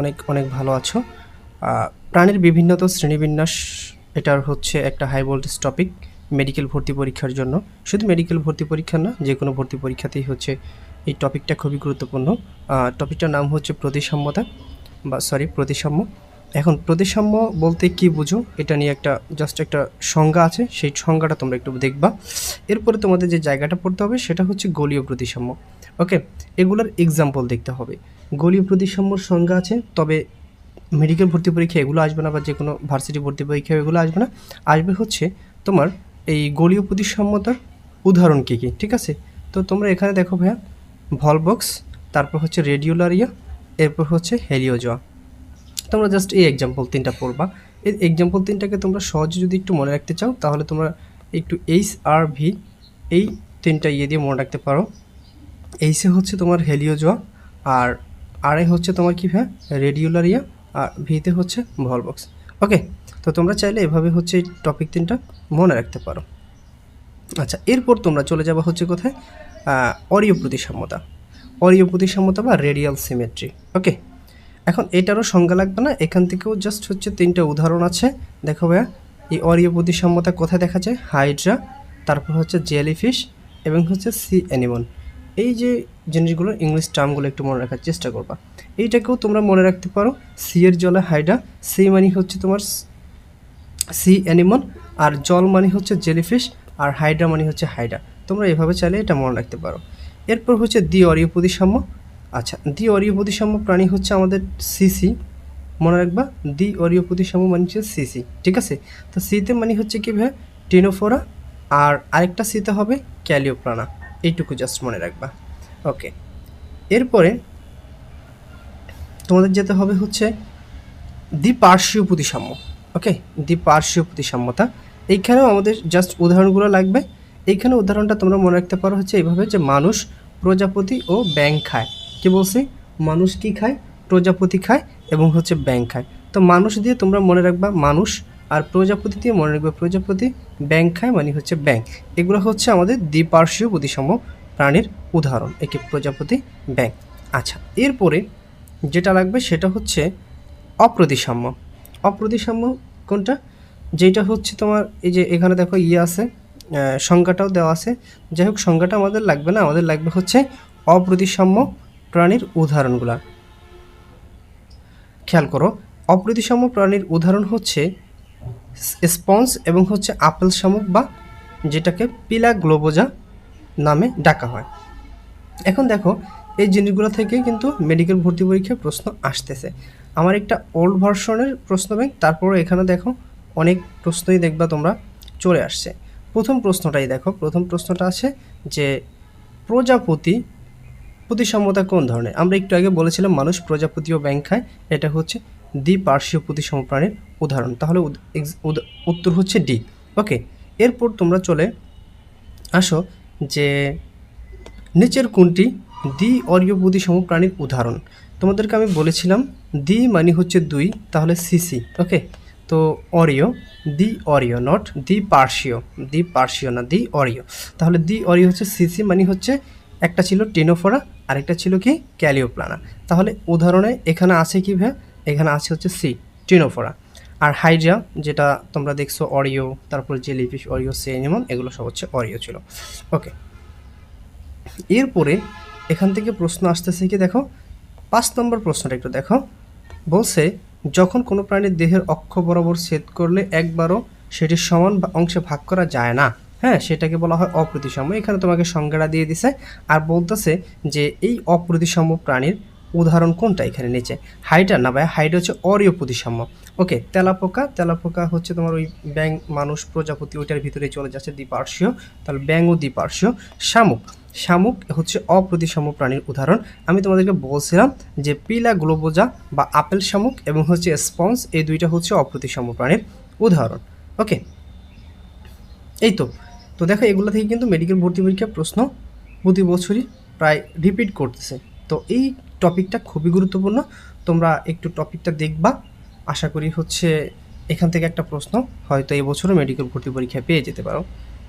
অনেক অনেক ভালো আছো। প্রাণীর বিভিন্নত শ্রেণীবিন্যাস, এটার হচ্ছে একটা হাই ভোল্টেজ টপিক মেডিকেল ভর্তি পরীক্ষার জন্য। শুধু মেডিকেল ভর্তি পরীক্ষা না যে কোনো ভর্তি পরীক্ষাতেই হচ্ছে এই টপিকটা খুবই গুরুত্বপূর্ণ। টপিকটার নাম হচ্ছে প্রতিসাম্যতা, বা সরি প্রতিসাম্য। এখন প্রতিসাম্য বলতে কি বুঝো? এটা নিয়ে একটা জাস্ট একটা সংজ্ঞা আছে, সেই সংজ্ঞাটা তোমরা একটু দেখবা। এরপরে তোমাদের যে জায়গাটা পড়তে হবে, সেটা হচ্ছে গলীয় প্রতিসাম্য। ওকে এগুলোর এক্সাম্পল দেখতে হবে। গলীয় প্রতিসাম্যর সংজ্ঞা আছে, তবে মেডিকেল ভর্তি পরীক্ষা এগুলো আসবে না বা যে কোনো ভার্সিটি ভর্তি পরীক্ষা এগুলো আসবে না। আসবে হচ্ছে তোমার এই গলীয় প্রতিসাম্যতার উদাহরণ কী কী, ঠিক আছে? তো তোমরা এখানে দেখো ভাইয়া ভলবক্স তারপর হচ্ছে রেডিওলারিয়া এরপর হচ্ছে হেলিওজোয়া তোমরা জাস্ট এই এক্সাম্পল তিনটা পড়বা। এই এক্সাম্পল তিনটাকে তোমরা সহজে যদি একটু মনে রাখতে চাও, তাহলে তোমরা একটু এইচ আর ভি এই তিনটা ইয়ে দিয়ে মনে রাখতে পারো। এইসে হচ্ছে তোমার হেলিওজোয়া আর আর হচ্ছে তোমার কি রেডিউলার ইয়া, আর ভিতে হচ্ছে ভলবক্স ওকে, তো তোমরা চাইলে এভাবে হচ্ছে এই টপিক তিনটা মনে রাখতে পারো। আচ্ছা এরপর তোমরা চলে যাবে হচ্ছে কোথায়? অরীয় প্রতিসাম্যতা। অরীয় প্রতিসাম্যতা বা রেডিয়াল সিমেট্রি ওকে, এখন এটারও সংজ্ঞা লাগবে না? এখান থেকেও জাস্ট হচ্ছে তিনটা উদাহরণ আছে। দেখো ভাইয়া, এই অরীয় প্রতিসাম্যতা কোথায় দেখা যায়? হাইড্রা তারপর হচ্ছে জেলিফিশ এবং হচ্ছে সি অ্যানিমন এই যে জিনিসগুলো ইংলিশ টার্মগুলো একটু মনে রাখার চেষ্টা করবা। এইটাকেও তোমরা মনে রাখতে পারো সি এর জলে হাইড্রা সি মানে হচ্ছে তোমার সি অ্যানিমন আর জল মানে হচ্ছে জেলিফিশ আর হাইড্রা মানে হচ্ছে হাইডা তোমরা এভাবে চাইলে এটা মনে রাখতে পারো। এরপর হচ্ছে দ্বি অরীয় প্রতিসাম্য। আচ্ছা দ্বি অরীয় প্রতিসাম্য প্রাণী হচ্ছে আমাদের সিসি মনে রাখবা, দ্বি অরীয় প্রতিসাম্য মানে হচ্ছে সিসি ঠিক আছে? তো সিতে মানে হচ্ছে কি ভাই টিনোফোরা আর আরেকটা সিতে হবে ক্যালিওপ্রানা এইটুকু জাস্ট মনে রাখবা। ওকে এরপরে তোমাদের যেতে হবে হচ্ছে দ্বিপার্শ্বীয় প্রতিসাম্য। ওকে দ্বিপার্শ্বীয় প্রতিসাম্যতা। এইখানেও আমাদের জাস্ট উদাহরণগুলো লাগবে। এইখানে উদাহরণটা তোমরা মনে রাখতে পারো হচ্ছে এইভাবে যে মানুষ প্রজাপতি ও ব্যাং খায়। কি বলছি? মানুষ কি খায়? প্রজাপতি খায় এবং হচ্ছে ব্যাং খায়। তো মানুষ দিয়ে তোমরা মনে রাখবা মানুষ আর প্রজাপতি দিয়ে মনে রাখবে, প্রজাপতি ব্যাং খায় মানে হচ্ছে ব্যাংক। এগুলো হচ্ছে আমাদের দ্বিপার্শ্বীয় প্রতিসাম্য প্রাণীর উদাহরণ, একে প্রজাপতি ব্যাংক। আচ্ছা এরপরে যেটা লাগবে সেটা হচ্ছে অপ্রতিসাম্য। অপ্রতিসাম্য কোনটা? যেটা হচ্ছে তোমার এই যে এখানে দেখো ইয়ে আছে সংজ্ঞাটাও দেওয়া আছে। যাই হোক, সংজ্ঞাটা আমাদের লাগবে না, আমাদের লাগবে হচ্ছে অপ্রতিসাম্য প্রাণীর উদাহরণগুলা। খেয়াল করো, অপ্রতিসাম্য প্রাণীর উদাহরণ হচ্ছে স্পঞ্জ এবং হচ্ছে আপেল শামুক বা যেটাকে পিলা গ্লোবোজা নামে ডাকা হয়। এখন দেখো, এই জিনিসগুলো থেকে কিন্তু মেডিকেল ভর্তি পরীক্ষায় প্রশ্ন আসতেছে। আমার একটা ওল্ড ভার্সনের প্রশ্ন ব্যাংক তারপরে এখানে দেখো অনেক প্রশ্নই দেখবা তোমরা চলে আসছে। প্রথম প্রশ্নটাই দেখো, প্রথম প্রশ্নটা আছে যে প্রজাপতি প্রতিসাম্যতা কোন ধরনের? আমরা একটু আগে বলেছিলাম মানুষ প্রজাপতি ও ব্যাংক খায়, এটা হচ্ছে দ্বিপার্শ্বীয় প্রতিসম প্রাণীর উদাহরণ। তাহলে উত্তর হচ্ছে ডি। ওকে, এরপর তোমরা চলে আসো যে নিচের কোনটি? দ্বি অরীয় প্রতিসম প্রাণীর উদাহরণ। তোমাদেরকে আমি বলেছিলাম, দ্বি মানে হচ্ছে দুই, তাহলে সিসি ওকে, তো Oreo the Oreo not the পার্শ্বীয় দি পার্শ্বীয় না দি অরিও তাহলে দি অরিও হচ্ছে সিসি মানে হচ্ছে একটা ছিল টেনোফোরা, আরেকটা ছিল কি? ক্যালিওপ্লানা। তাহলে উদাহরণে এখানে আছে কি ভাই এখানে আছে হচ্ছে সি, টিনোফোরা। আর হাইড্রা, যেটা তোমরা দেখছ, অরিও, তারপর জেলিফিশ অরিও সেনিমন এগুলো সব হচ্ছে অরিও ছিল। ওকে। এরপরে এখান থেকে প্রশ্ন আসতেছে কি, দেখো, পাঁচ নম্বর প্রশ্নটা একটু দেখো। বলছে, যখন কোনো প্রাণীর দেহের অক্ষ বরাবর ছেদ করলে একবারও সেটি সমান অংশে ভাগ করা যায় না। হ্যাঁ সেটাকে বলা হয় অপ্রতিসাম্য। এখানে তোমাকে সংজ্ঞাটা দিয়ে দিছে। আর বলতেছে যে, এই অপ্রতিসাম্য প্রাণীর উদাহরণ কোনটা এখানে নিচে? হাইডা না ভাই, হাইডা হচ্ছে অরীয় প্রতিসাম্য। ওকে, তেলাপোকা তেলাপোকা হচ্ছে তোমার ওই ব্যাং মানুষ, প্রজাপতি, ওইটার ভিতরে চলে যাচ্ছে দ্বিপার্শ্বীয়। তাহলে ব্যাং ও দ্বিপার্শ্বীয়। শামুক শামুক হচ্ছে অপ্রতিসাম্য প্রাণীর উদাহরণ। আমি তোমাদেরকে বলছিলাম যে পিলা, গ্লোবোজা বা আপেল শামুক এবং হচ্ছে স্পঞ্জ, এই দুইটা হচ্ছে অপ্রতিসাম্য প্রাণীর উদাহরণ। ওকে, এই তো। তো দেখো, এগুলো থেকে কিন্তু মেডিকেল ভর্তি পরীক্ষার প্রশ্ন প্রতি বছরই প্রায় রিপিট করতেছে। তো এই টপিকটা খুবই গুরুত্বপূর্ণ। তোমরা একটু টপিকটা দেখবা। আশা করি হচ্ছে এখান থেকে একটা প্রশ্ন, হয়তো এবছরও মেডিকেল ভর্তি পরীক্ষায় পেয়ে যেতে পারো।